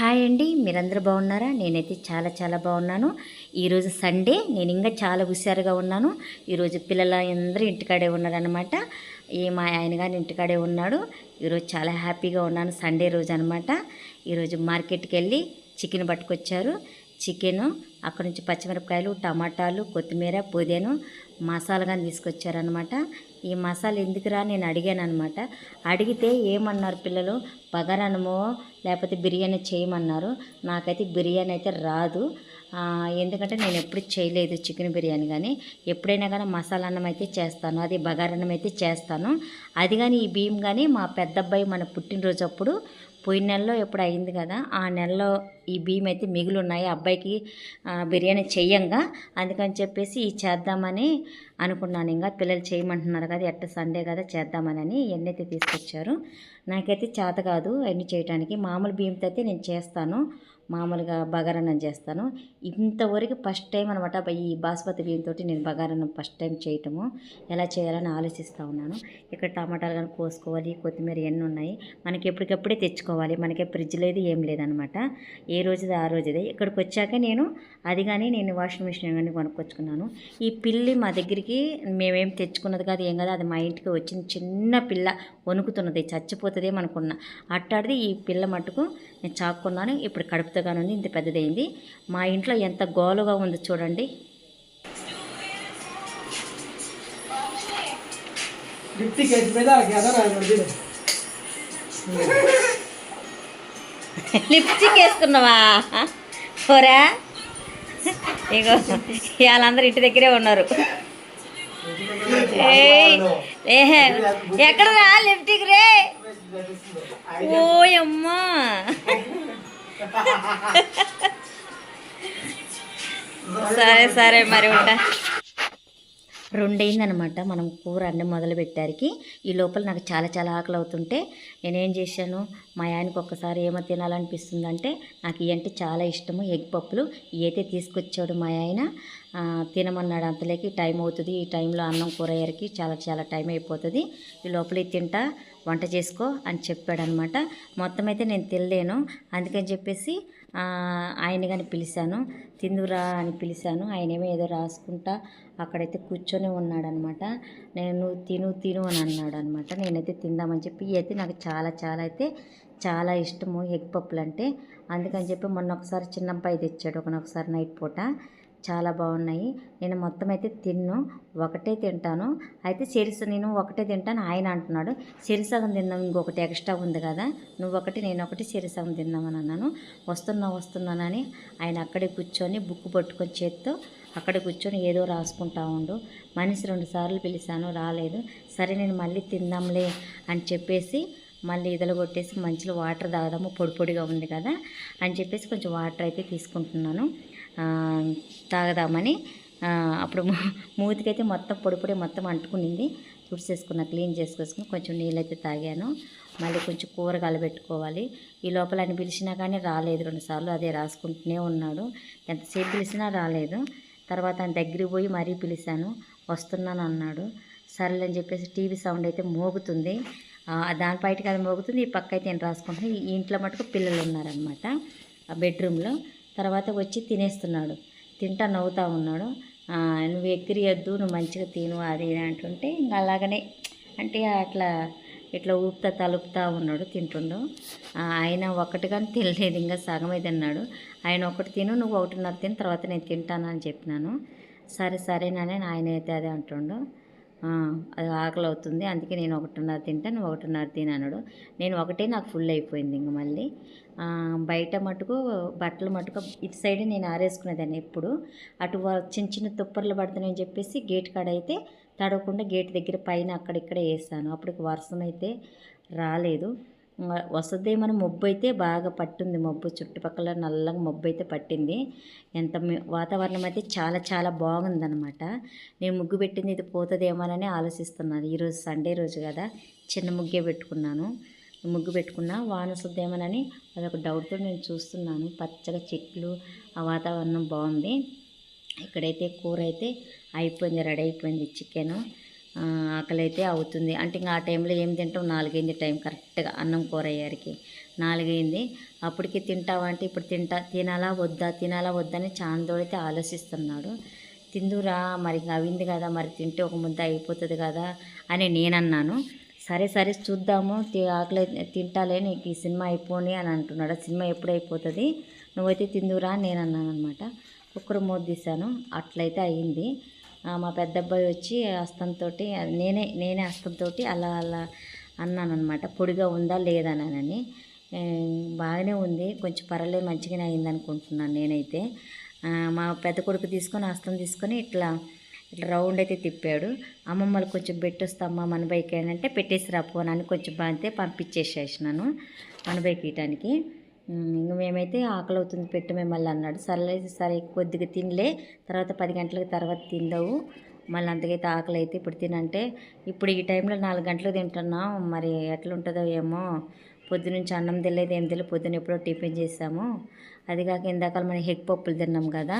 Hi అండి. మీరందరూ బాగున్నారా? నేనైతే చాలా చాలా బాగున్నాను. ఈరోజు సండే నేను ఇంకా చాలా హుషారుగా ఉన్నాను. ఈరోజు పిల్లలు అందరూ ఇంటికాడే ఉన్నారనమాట ఈ మా ఆయన గారు ఇంటికాడే ఉన్నాడు. ఈరోజు చాలా హ్యాపీగా ఉన్నాను. సండే రోజు అనమాట ఈరోజు మార్కెట్కి వెళ్ళి చికెన్ పట్టుకొచ్చారు. చికెను అక్కడ నుంచి పచ్చిమిరపకాయలు టమాటాలు కొత్తిమీర పుదీను మసాలాగా తీసుకొచ్చారనమాట ఈ మసాలా ఎందుకురా నేను అడిగాను అనమాట అడిగితే ఏమన్నారు పిల్లలు? బగారనమో లేకపోతే బిర్యానీ చేయమన్నారు. నాకైతే బిర్యానీ అయితే రాదు. ఎందుకంటే నేను ఎప్పుడు చేయలేదు చికెన్ బిర్యానీ కానీ ఎప్పుడైనా కానీ మసాలా అన్నం అయితే చేస్తాను. అది బగారన్నం అయితే చేస్తాను. అది కానీ ఈ బియ్యం కానీ మా పెద్ద అబ్బాయి మన పుట్టినరోజు అప్పుడు పోయిన నెలలో ఎప్పుడు అయింది కదా ఆ నెలలో ఈ బియ్యం అయితే మిగిలి ఉన్నాయి అబ్బాయికి బిర్యానీ చెయ్యంగా అందుకని చెప్పేసి ఈ చేద్దామని అనుకున్నాను. ఇంకా పిల్లలు చేయమంటున్నారు కదా ఎట్ట సండే కదా చేద్దామని ఎన్నైతే తీసుకొచ్చారు నాకైతే చేత కాదు అన్నీ చేయడానికి మామూలు బియ్యంతో అయితే నేను చేస్తాను మామూలుగా బగారన్నం చేస్తాను. ఇంతవరకు ఫస్ట్ టైం అనమాట ఈ బాస్మతి బియ్యంతో నేను బగారన్నం ఫస్ట్ టైం చేయటము. ఎలా చేయాలని ఆలోచిస్తూ ఉన్నాను. ఇక్కడ టమాటాలు కానీ కోసుకోవాలి కొత్తిమీర ఎన్ని ఉన్నాయి మనకి ఎప్పటికప్పుడే తెచ్చుకోవాలి మనకి ఫ్రిడ్జ్ లేదు ఏం లేదనమాట. ఏ రోజుది ఆ రోజుదే. ఇక్కడికి వచ్చాక నేను అది కానీ నేను వాషింగ్ మిషన్ కానీ కొనుక్కొచ్చుకున్నాను. ఈ పిల్లి మా దగ్గరికి మేమేం తెచ్చుకున్నది కాదు ఏం కాదు అది మా ఇంటికి వచ్చిన చిన్న పిల్ల వణుకుతున్నది చచ్చిపోతుందేమో అనుకున్నా అట్టాడిది ఈ పిల్ల మట్టుకు నేను చాక్కున్నాను. ఇప్పుడు కడుపుతోగానే ఉంది ఇంత పెద్దదైంది. మా ఇంట్లో ఎంత గోలుగా ఉందో చూడండి. గిఫ్ట్కి ఎత్తి మీద గెదర మధ్యలో లిప్స్టిక్ వేసుకున్నావా? పోరా. ఇగో వాళ్ళందరూ ఇంటి దగ్గరే ఉన్నారు. ఏయ్, ఏహే, ఎక్కడ రా లిప్టిక్ రే? ఓయమ్మా సరే సరే మరి ఉంటా. రెండైందనమాట మనం కూర అన్నం మొదలు పెట్టారికి ఈ లోపల నాకు చాలా చాలా ఆకలి అవుతుంటే నేనేం చేశాను మా ఆయనకు ఒక్కసారి ఏమో తినాలనిపిస్తుందంటే నాకు ఇవి అంటే చాలా ఇష్టము ఎగ్ పప్పులు. ఇవి అయితే తీసుకొచ్చాడు మా ఆయన. తినమన్నాడు అంతలేకి టైం అవుతుంది. ఈ టైంలో అన్నం కూర అయ్యరికి చాలా చాలా టైం అయిపోతుంది. ఈ లోపల తింటా వంట చేసుకో అని చెప్పాడనమాట. మొత్తం అయితే నేను తినలేను. అందుకని చెప్పేసి ఆయన కానీ పిలిచాను తిందురా అని పిలిచాను ఆయనేమో ఏదో రాసుకుంటా అక్కడైతే కూర్చొని ఉన్నాడనమాట. నేను తిను తిను అని అన్నాడు అనమాట నేనైతే తిందామని చెప్పి అయితే నాకు చాలా చాలా అయితే చాలా ఇష్టము ఎగ్ పప్పులు అంటే అందుకని చెప్పి మొన్న ఒకసారి చిన్నబ్బాయి తెచ్చాడు. ఒకనొకసారి నైట్ పూట చాలా బాగున్నాయి. నేను మొత్తం అయితే తిన్ను. ఒకటే తింటాను. అయితే చెరిస నేను ఒకటే తింటాను. ఆయన అంటున్నాడు చెరిసగం తిందాం ఇంకొకటి ఎక్స్ట్రా ఉంది కదా. నువ్వు ఒకటి నేను ఒకటి చెరిసగం తిందామని అన్నాను. వస్తున్నా వస్తున్నానని ఆయన అక్కడే కూర్చొని బుక్ పట్టుకొని చేత్తో అక్కడ కూర్చొని ఏదో రాసుకుంటా ఉండు. మనిషి రెండు సార్లు పిలిచాను రాలేదు. సరే నేను మళ్ళీ తిందాంలే అని చెప్పేసి మళ్ళీ ఇదలు కొట్టేసి మంచిలో వాటర్ తాగదాము పొడి పొడిగా ఉంది కదా అని చెప్పేసి కొంచెం వాటర్ అయితే తీసుకుంటున్నాను. తాగదామని అప్పుడు మూతికైతే మొత్తం పొడి పొడి మొత్తం అంటుకునింది. తుడిసేసుకున్న క్లీన్ చేసుకొసుకుని కొంచెం నీళ్ళైతే తాగాను. మళ్ళీ కొంచెం కూరగాయలు పెట్టుకోవాలి. ఈ లోపల అని పిలిచినా కానీ రాలేదు రెండుసార్లు అదే రాసుకుంటూనే ఉన్నాడు. ఎంతసేపు పిలిచినా రాలేదు. తర్వాత ఆయన దగ్గరికి పోయి మరీ పిలిచాను. వస్తున్నాను అన్నాడు. సర్లే అని చెప్పేసి టీవీ సౌండ్ అయితే మోగుతుంది. దాని బయటకి అది మోగుతుంది. ఈ పక్క అయితే నేను రాసుకుంటున్నాను ఈ ఇంట్లో మటుకు పిల్లలు ఉన్నారనమాట ఆ బెడ్రూమ్లో. తర్వాత వచ్చి తినేస్తున్నాడు. తింటా నవ్వుతూ ఉన్నాడు. నువ్వు ఎక్కిరియద్దు నువ్వు మంచిగా తిను అది ఇది అంటుంటే ఇంకా అలాగనే అంటే అట్లా ఇట్లా ఊపుతా తలుపుతా ఉన్నాడు తింటుండు. ఆయన ఒకటి కానీ తినలేదు ఇంకా సగమే తిన్నాడు. ఆయన ఒకటి తిను నువ్వు ఒకటిన్నర తిని తర్వాత నేను తింటాను అని చెప్పినాను. సరే సరేనని ఆయన అయితే అదే అంటుండు. అది ఆకలి అవుతుంది అందుకే నేను ఒకటిన్నర తింటా నువ్వు ఒకటిన్నర తిని అన్నాడు. నేను ఒకటే నాకు ఫుల్ అయిపోయింది ఇంక మళ్ళీ. బయట మటుకు బట్టలు మటుకు ఇటు సైడ్ నేను ఆరేసుకునేదాన్ని ఎప్పుడు. అటు వ- చిన్న చిన్న తుప్పర్లు పడుతున్నాయని చెప్పేసి గేట్ కాడ అయితే తడవకుండా గేట్ దగ్గర పైన అక్కడిక్కడ వేసాను. అప్పటికి వర్షం అయితే రాలేదు. వస్తుంది వస్తుందేమని మబ్బు అయితే బాగా పట్టింది మబ్బు. చుట్టుపక్కల నల్లగా మబ్బు అయితే పట్టింది. ఎంత వాతావరణం అయితే చాలా చాలా బాగుందన్నమాట. నేను ముగ్గు పెట్టింది ఇది పోతుందేమోనని ఆలోచిస్తున్నాను. ఈరోజు సండే రోజు కదా చిన్న ముగ్గే పెట్టుకున్నాను. ముగ్గు పెట్టుకున్నా వాన వస్తుందేమోనని అదొక డౌట్తో నేను చూస్తున్నాను. పచ్చగా చెట్లు ఆ వాతావరణం బాగుంది. ఇక్కడైతే కూర అయితే అయిపోయింది రెడీ అయిపోయింది చికెను. ఆకలి అయితే అవుతుంది. అంటే ఇంకా ఆ టైంలో ఏం తింటాం? నాలుగైంది టైం కరెక్ట్గా అన్నం కూర అయ్యారికి నాలుగైంది. అప్పటికి తింటావా అంటే ఇప్పుడు తింటా తినాలా వద్దా తినాలా వద్దా అని చాందోడైతే ఆలోచిస్తున్నాడు. తిందురా మరి ఇంకా అవింది కదా మరి తింటే ఒక ముద్ద అయిపోతుంది కదా అని నేనన్నాను. సరే సరే చూద్దాము. ఆకలి అయితే తింటాలే నీకు ఈ సినిమా అయిపోని అని అంటున్నాడు. సినిమా ఎప్పుడు అయిపోతుంది? నువ్వైతే తిందురా అని నేను అన్నాను అనమాట కుక్కర్ మూత తీశాను. అట్లయితే అయ్యింది మా పెద్ద అబ్బాయి వచ్చి హస్తంతో నేనే నేనే హస్తంతో అలా అలా అన్నాను అనమాట పొడిగా ఉందా లేదా అని. బాగానే ఉంది. కొంచెం పర్వాలేదు మంచిగానే అయింది అనుకుంటున్నాను నేనైతే మా పెద్ద కొడుకు తీసుకొని హస్తం తీసుకొని ఇట్లా ఇట్లా రౌండ్ అయితే తిప్పాడు. అమ్మమ్మలు కొంచెం పెట్టొస్తామ్మా మన బైక్ ఏంటంటే పెట్టేసి రా పోనని కొంచెం బాగితే పంపించేసేసినాను మన బైక్ ఇయటానికి. ఇంక మేమైతే ఆకలి అవుతుంది పెట్టు మేము మళ్ళీ అన్నాడు సరే సరే కొద్దిగా తినలే తర్వాత పది గంటలకు తర్వాత తిందావు. మళ్ళీ అంతకైతే ఆకలి అయితే ఇప్పుడు తినంటే ఇప్పుడు ఈ టైంలో నాలుగు గంటలు తింటున్నాం మరి ఎట్లా ఉంటుందో ఏమో పొద్దునుంచి అన్నం తెలియదు ఏం తెలియదు పొద్దున ఎప్పుడో టిఫిన్ చేసాము. అది కాక ఇందాక మనం హెగ్ పప్పులు తిన్నాం కదా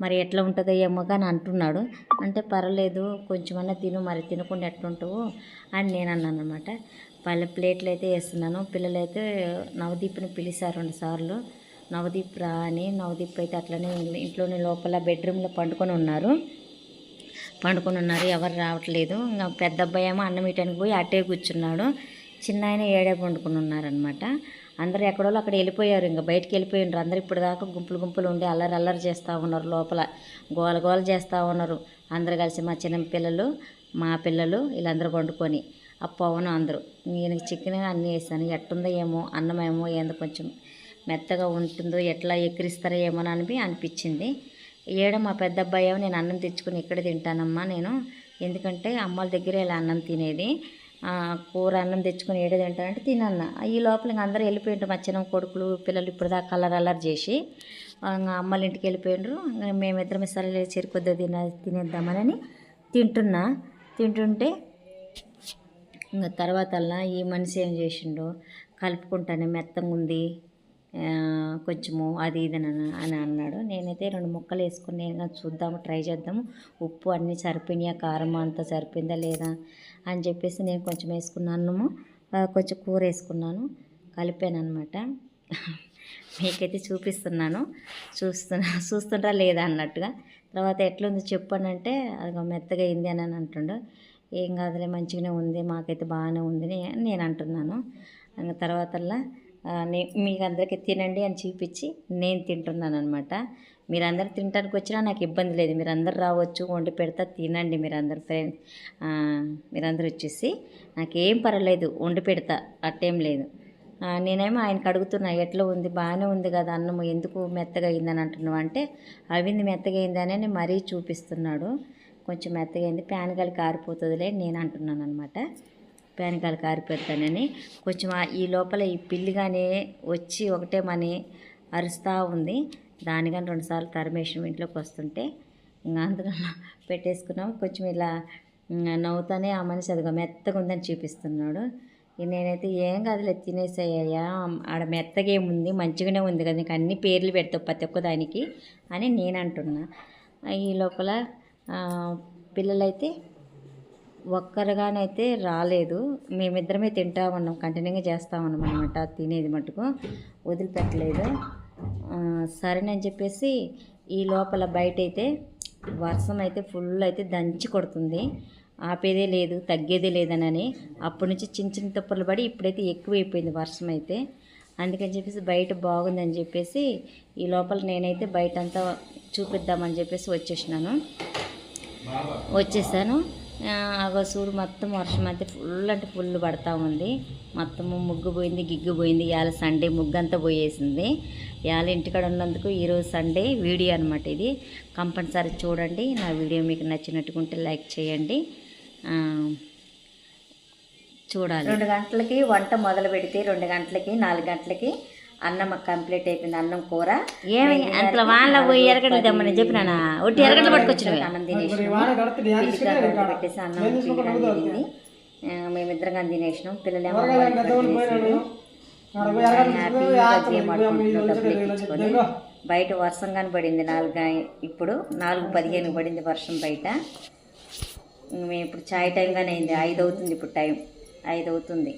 మరి ఎట్లా ఉంటుందో ఏమో కానీ అంటున్నాడు. అంటే పర్వాలేదు కొంచెమన్నా తిను మరి తినకుండా ఎట్లుంటావు అని నేను అన్నాను అనమాట వాళ్ళ ప్లేట్లు అయితే వేస్తున్నాను. పిల్లలైతే నవదీప్ని పిలిచారు రెండు సార్లు. నవదీప్ రా అని నవదీప్ అయితే అట్లనే ఇంట్లోనే లోపల బెడ్రూమ్లో పండుకొని ఉన్నారు. పండుకొని ఉన్నారు. ఎవరు రావట్లేదు. ఇంకా పెద్ద అబ్బాయి ఏమో అన్నం ఇటానికి పోయి అట్టే కూర్చున్నాడు. చిన్న ఆయన ఏడే పండుకొని ఉన్నారనమాట అందరూ ఎక్కడో అక్కడ వెళ్ళిపోయారు. ఇంకా బయటికి వెళ్ళిపోయినారు అందరు ఇప్పుడు దాకా గుంపులు గుంపులు ఉండి అల్లరి అల్లరి చేస్తూ ఉన్నారు లోపల. గోల గోల చేస్తూ ఉన్నారు. అందరు కలిసి మా చిన్న పిల్లలు మా పిల్లలు వీళ్ళందరూ వండుకొని ఆ పవన్ అందరూ. నేను చికెన్ అన్నీ వేసాను. ఎట్టుందో ఏమో అన్నమేమో ఏందో కొంచెం మెత్తగా ఉంటుందో ఎట్లా ఎక్కిరిస్తారో ఏమో అని అనిపించింది. ఏడ మా పెద్ద అబ్బాయి ఏమో నేను అన్నం తెచ్చుకుని ఇక్కడ తింటానమ్మా నేను. ఎందుకంటే అమ్మల దగ్గర ఇలా అన్నం తినేది. కూర అన్నం తెచ్చుకొని ఏడ తింటానంటే తినన్న. ఈ లోపల ఇంక అందరూ వెళ్ళిపోయిండ్రు మా చిన్న కొడుకులు పిల్లలు ఇప్పుడు దాకా కలర్ అల్లరి చేసి. ఇంకా అమ్మల ఇంటికి వెళ్ళిపోయిండ్రు. ఇంకా మేమిద్దరం సరే చెరుకొద్దు తిన తినేద్దామని తింటున్నా. తింటుంటే ఇంకా తర్వాత ఈ మనిషి ఏం చేసిండో కలుపుకుంటానే మెత్తంగా ఉంది కొంచెము అది ఇది అని అని అన్నాడు. నేనైతే రెండు ముక్కలు వేసుకుని నేను చూద్దాము ట్రై చేద్దాము. ఉప్పు అన్నీ సరిపోయినాయా కారం అంతా సరిపోయిందా లేదా అని చెప్పేసి నేను కొంచెం వేసుకున్నాను. అన్నము కొంచెం కూర వేసుకున్నాను. కలిపాను అనమాట మీకైతే చూపిస్తున్నాను. చూస్తున్నా చూస్తుంటా లేదా అన్నట్టుగా. తర్వాత ఎట్లుంది చెప్పానంటే అది మెత్తగా అయింది అని అని అంటుండు. ఏం కాదులే మంచిగానే ఉంది మాకైతే బాగానే ఉంది అని నేను అంటున్నాను. తర్వాతల్లా నే మీకు అందరికీ తినండి అని చూపించి నేను తింటున్నాను అనమాట మీరందరూ తినడానికి వచ్చినా నాకు ఇబ్బంది లేదు. మీరందరూ రావచ్చు వండి పెడతా తినండి మీరందరూ ఫ్రెండ్ మీరందరూ వచ్చేసి నాకేం పర్వాలేదు వండి పెడతా అట్టేం లేదు. నేనేమో ఆయనకు అడుగుతున్నా ఎట్లా ఉంది బాగానే ఉంది కదా అన్నం ఎందుకు మెత్తగా అయిందని అంటున్నావు అంటే అవింది మెత్తగా అయిందని మరీ చూపిస్తున్నాడు. కొంచెం మెత్తగా అయింది. ప్యాన్ గాలి కారిపోతుందిలే నేను అంటున్నాను అనమాట ప్యాన్ గాలి కారిపోతానని కొంచెం ఈ లోపల ఈ పిల్లిగానే వచ్చి ఒకటే మని అరుస్తూ ఉంది. దానికని రెండుసార్లు తరిమేషన్ ఇంట్లోకి వస్తుంటే. ఇంకా అందుకని పెట్టేసుకున్నాం. కొంచెం ఇలా నవ్వుతానే ఆ మనిషి అదిగో మెత్తగా ఉందని చూపిస్తున్నాడు. నేనైతే ఏం కాదులే తినేసేయ్యా. ఆడ మెత్తగా ఏముంది? మంచిగానే ఉంది కదా. నీకు అన్ని పేర్లు పెడతావు ప్రతి ఒక్క దానికి అని నేను అంటున్నా. ఈ లోపల పిల్లలైతే ఒక్కరుగానైతే రాలేదు. మేమిద్దరమే తింటా ఉన్నాం కంటిన్యూగా చేస్తూ ఉన్నాం అనమాట తినేది మటుకు వదిలిపెట్టలేదు. సరేనని చెప్పేసి ఈ లోపల బయట అయితే వర్షం అయితే ఫుల్ అయితే దంచి కొడుతుంది. ఆపేదే లేదు తగ్గేదే లేదనని అప్పటి నుంచి చిన్న చిన్న తుప్పలు పడి ఇప్పుడైతే ఎక్కువైపోయింది వర్షం అయితే. అందుకని చెప్పేసి బయట బాగుందని చెప్పేసి ఈ లోపల నేనైతే బయట అంతా చూపిద్దామని చెప్పేసి వచ్చేసినాను. వచ్చేసాను. అగో చూడు మొత్తం వర్షం అయితే ఫుల్ అంటే ఫుల్ పడతా ఉంది. మొత్తము ముగ్గు పోయింది గిగ్గు పోయింది. ఇవాళ సండే ముగ్గు అంతా పోయేసింది. ఇవాళ ఇంటికాడ ఉన్నందుకు ఈరోజు సండే వీడియో అనమాట ఇది. కంపల్సరీ చూడండి. నా వీడియో మీకు నచ్చినట్టుకుంటే లైక్ చేయండి. చూడాలి. రెండు గంటలకి వంట మొదలు పెడితే రెండు గంటలకి నాలుగు గంటలకి అన్నం కంప్లీట్ అయిపోయింది అన్నం కూర. ఏమి అంతలో వాళ్ళ పోయి ఎరగడ్డలు తెమ్మని చెప్పినా ఒట్టి ఎరగడ్డలు పట్టుకొచ్చినవి. అన్నం తినేసి పెట్టేసి అన్నం ఆ, మేమిద్దరం కానీ తినేసినాం డబ్బులు ఎక్కించుకొని ఇదిగో. బయట వర్షం కానీ పడింది నాలుగు ఇప్పుడు నాలుగు పదిహేను పడింది వర్షం బయట. మేము ఇప్పుడు చాయ్ టైంగానే అయింది. ఐదు అవుతుంది ఇప్పుడు టైం ఐదు అవుతుంది.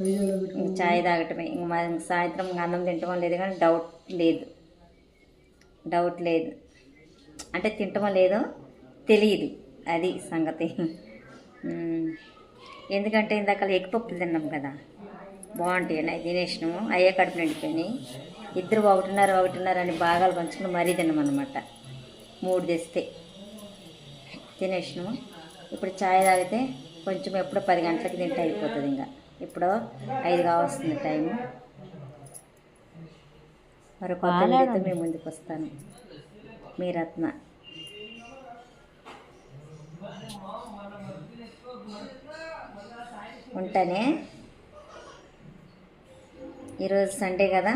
ఇంక చాయ్ తాగటమే. ఇంక మా సాయంత్రం అన్నం తింటమో లేదు కానీ డౌట్ లేదు. డౌట్ లేదు. అంటే తింటమో లేదో తెలియదు అది సంగతి. ఎందుకంటే ఇందాక ఎగ్పప్పులు తిన్నాం కదా. బాగుంటాయి. అవి తినేసినాము. అయ్యే కడుపు నిండిపోయినాయి. ఇద్దరు ఒకటిన్నర ఒకటిన్నర అని భాగాలు పంచుకుని మరీ తిన్నాం అనమాట మూడు తెస్తే. తినేసినాము. ఇప్పుడు చాయ్ తాగితే కొంచెం ఎప్పుడో పది గంటలకి తింటే అయిపోతుంది ఇంకా. ఇప్పుడు ఐదు కావస్తుంది టైము మరో కొత్త వీడియోతో మేము ముందుకు వస్తాను. మీ రత్న. ఉంటానే? ఈరోజు సండే కదా?